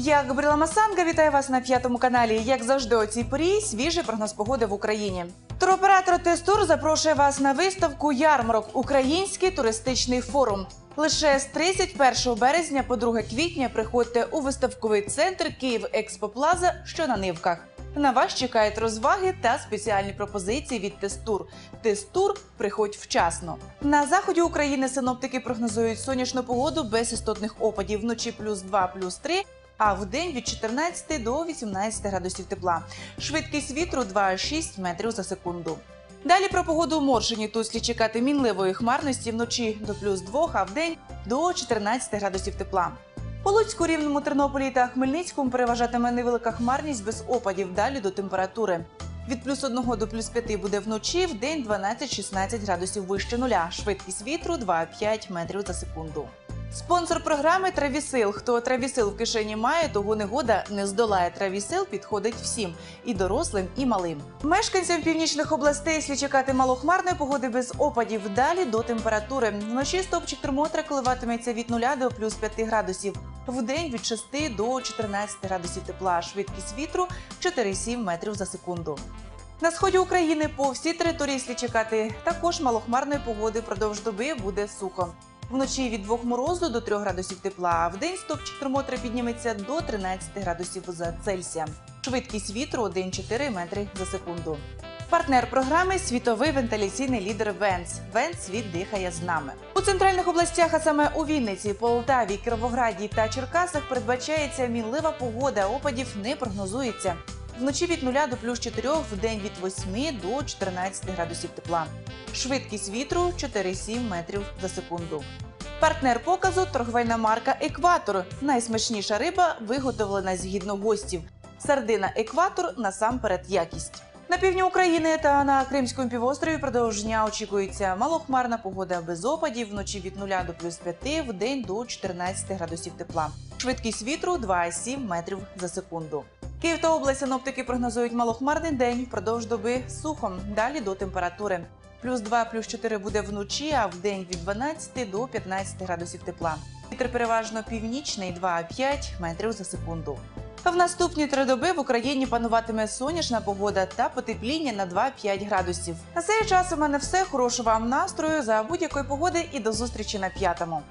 Я Габріла Масанга вітаю вас на п'ятому каналі. Як завжди, о цій порі свіжий прогноз погоди в Україні. Туроператор Тестур запрошує вас на виставку Ярмарок Український туристичний форум. Лише з 31 березня по 2 квітня приходьте у виставковий центр Київ Експоплаза, що на нивках. На вас чекають розваги та спеціальні пропозиції від Тестур. Тестур приходь вчасно. На заході України синоптики прогнозують сонячну погоду без істотних опадів вночі плюс 2, плюс 3, а в день від 14 до 18 градусів тепла. Швидкість вітру 2,6 метрів за секунду. Далі про погоду у Моршині. Тут слід чекати мінливої хмарності вночі до плюс 2, а в день до 14 градусів тепла. По Луцьку, Рівному, Тернополі та Хмельницькому переважатиме невелика хмарність без опадів далі до температури. Від плюс 1 до плюс 5 буде вночі, в день 12-16 градусів вище нуля. Швидкість вітру 2,5 метрів за секунду. Спонсор програми Травісил. Хто Травісил в кишені має, того негода не здолає. Травісил підходить всім і дорослим, і малим. Мешканцям північних областей слід чекати малохмарної погоди без опадів. Далі до температури. Вночі стопчик термотра коливатиметься від 0 до плюс 5 градусів. Вдень від 6 до 14 градусів тепла. Швидкість вітру 4,7 метрів за секунду. На сході України по всій території слід чекати також малохмарної погоди. Впродовж доби буде сухо. Вночі від 2 морозу до 3 градусів тепла, а вдень стопчик термотра підніметься до 13 градусів за Цельсія. Швидкість вітру 1,4 метри за секунду. Партнер програми світовий вентиляційний лідер Венц. Венц світ дихає з нами. У центральних областях, а саме у Вінниці, Полтаві, Кіровограді та Черкасах, передбачається мінлива погода. Опадів не прогнозується. Вночі від 0 до плюс 4, в день від 8 до 14 градусів тепла. Швидкість вітру 4,7 метрів за секунду. Партнер показу торговельна марка Екватор. Найсмачніша риба виготовлена згідно гостів. Сардина Екватор насамперед якість. На півдні України та на Кримському півострові впродовж дня очікується малохмарна погода без опадів, вночі від 0 до плюс 5, в день до 14 градусів тепла. Швидкість вітру 2,7 метрів за секунду. Київ та область синоптики прогнозують малохмарний день впродовж доби сухом. Далі до температури. Плюс 2, плюс 4 буде вночі, а в день від 12 до 15 градусів тепла. Вітер переважно північний 2,5 метрів за секунду. В наступні три доби в Україні пануватиме сонячна погода та потепління на 2-5 градусів. На цей час у мене все. Хорошого вам настрою за будь-якої погоди і до зустрічі на п'ятому.